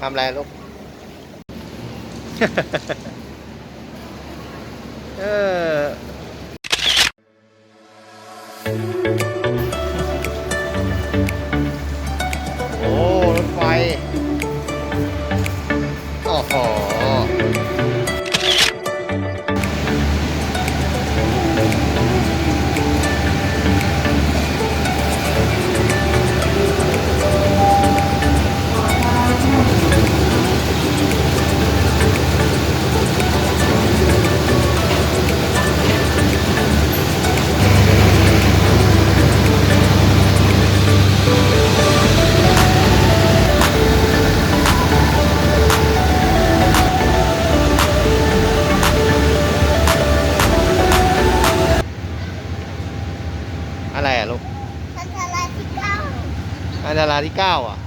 ทำอะไรลูก เออ อันดาราที่เก้าอะ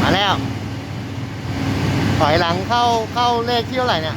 มาแล้วถอยหลังเข้าเข้าเลขที่เท่าไหร่เนี่ย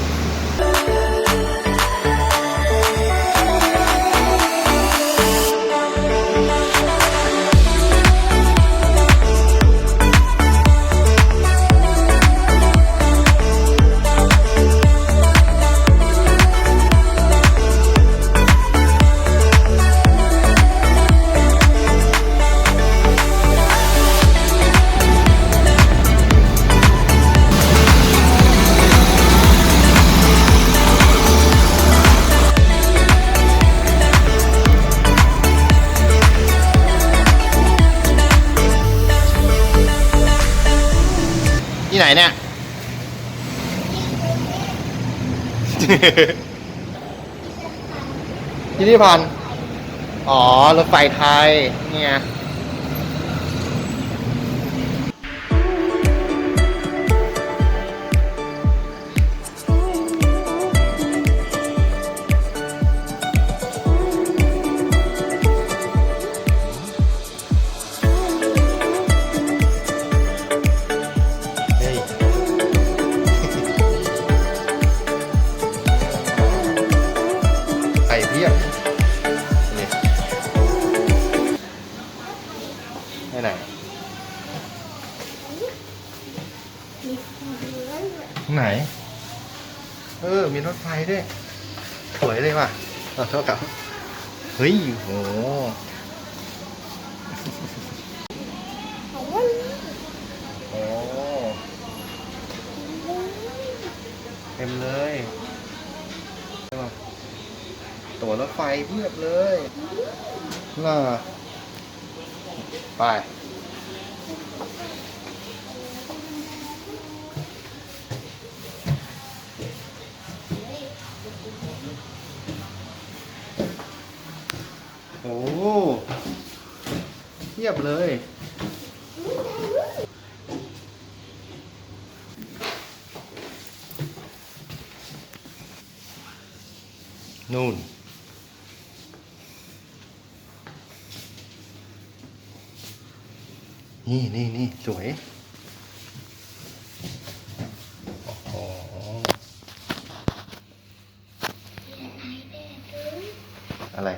ไหนเนี่ย ที่ที่พันธ์อ๋อ รถไฟไทย เนี่ย ไหน เออ มีรถไฟด้วย สวยเลยว่ะขอโทษครับ เฮ้ยโหโอ้เต็มเลยตั๋วรถไฟเพียบเลยน่าไป โอ้เทียบเลย นู่นนี่นี่นี่สวย โอ้โห อะไร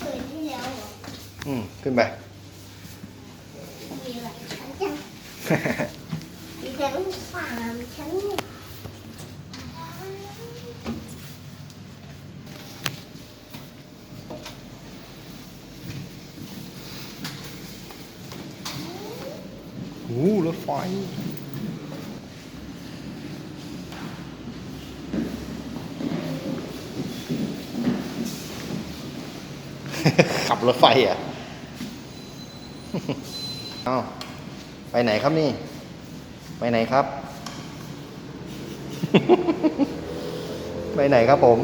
สวยที่แล้วเหรอ อืม ขึ้ นไป มีหลายชั้นจังมีทั้งสามชั้นเนี่ยรถไฟขับรถไฟอะ เอาไปไหนครับนี่ ไปไหนครับ ไปไหนครับผม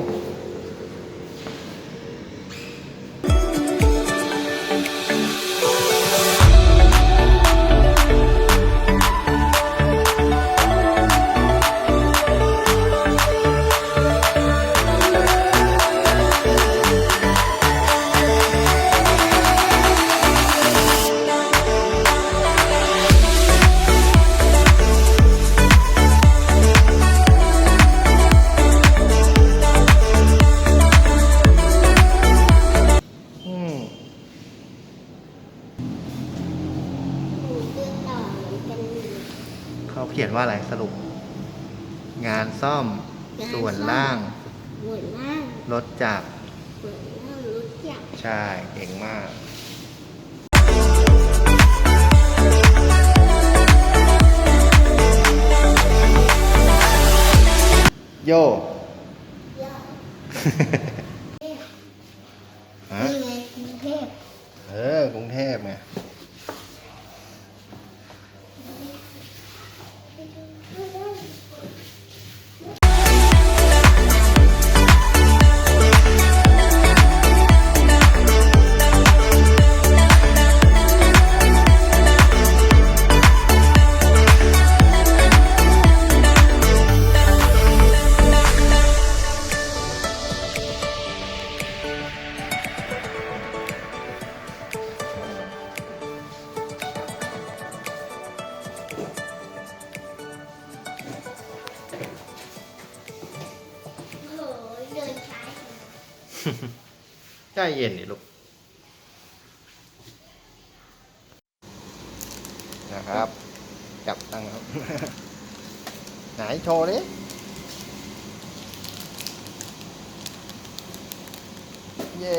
เขาเขียนว่าอะไรสรุป งานซ่อมส่วนล่างหมุนล่างรถจักรหมุนล่างรู้จักใช่เก่งมาก โยยอดฮะนี่ไงกรุงเทพเออกรุงเทพไง ใจเย็นดิลูกนะครับ จับตั้งครับ ไหนโชว์ดิเย้